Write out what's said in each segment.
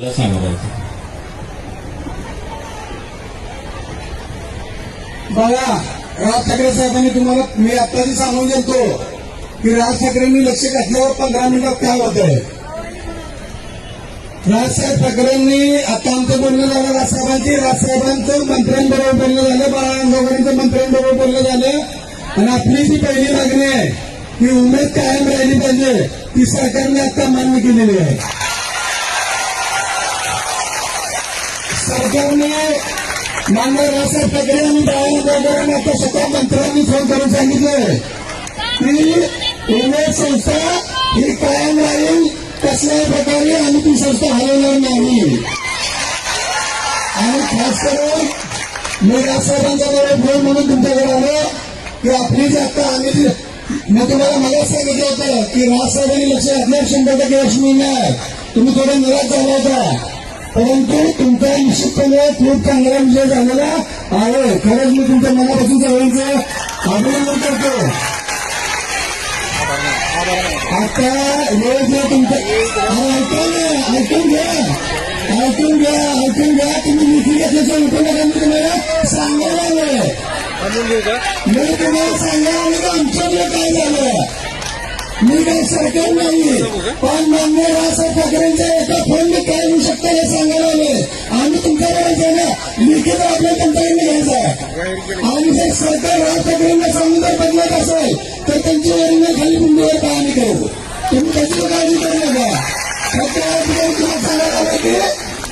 मला सांगायचं बघा राज ठाकरे साहेबांनी तुम्हाला मी आत्ताची सांगून देतो की राज ठाकरेंनी लक्ष घातल्यावर पंधरा मिनिटात काय होत आहे राजसाहेब ठाकरेंनी आता आमचं बोलणं झालं राजसाहेबांची राजसाहेबांचं मंत्र्यांबरोबर बोलणं झालं बाळांगोगरींचं मंत्र्यांबरोबर बोलणं झालं. आणि आपली जी पहिली मागणी आहे ती उमेद कायम राहिली पाहिजे ती सरकारने आता मान्य केलेली आहे. सरकारने मान्य राजसाहेब ठाकरे आणि बाळांगोगरांना आता स्वतः मंत्र्यांनी फोन करून सांगितलं की उमेद संस्था ही कायम राहील कसल्याही प्रकारे आम्ही ती संस्था हलवणार नाही आणि खास करून मी राजसाहेबांचा बरोबर फोन म्हणून तुमच्याकडे आलो की आपली जी आता आम्ही मी तुम्हाला मला सांगितलं होतं की राजसाहेबांनी लक्ष घातल्यावर शंभर टक्के लक्ष्मी नाही तुम्ही थोडे निराश झाला होता परंतु तुमचा निश्चितपणे खूप चांगला विजय झालेला आहे. खरंच मी तुमच्या मनापासून सगळ्यांचं अभिनंदन करतो. आता हे जे तुमचं ऐकून घ्या ऐकून घ्या ऐकून घ्या ऐकून घ्या. तुम्ही मिठी घेतल्याचं ऐकून मी तुम्हाला सांगायला आलोय मी तुम्हाला सांगायला आलो की आमच्याकडे काय झालं? मी काही सरकार नाही पण मान्य राजसाहेब ठाकरेंच्या एका फोनने काय लिखित त्यांच्याकडे आहे आणि जर सरकार राज ठाकरेंना सांगून जर बदलत असेल तर त्यांची वरिंग खाली मुंबईवर पाहणी करू तुम्ही त्याची काळजी करू नका फक्त सांगायला आलं की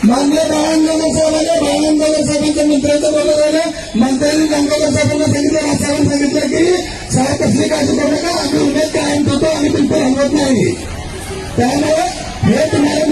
मान्य बाळांगोगर साहेबांनी साहेबांच्या मंत्र्यांचं बोलत राहिलं मंत्र्यांनी गंगाधर साहेबांना सांगितलं सांगितलं की साहेब कसली काळजी करू नका आम्ही उमेद कायम ठेवतो आम्ही तुमचं हलवत नाही त्यामुळे हे तुम्हाला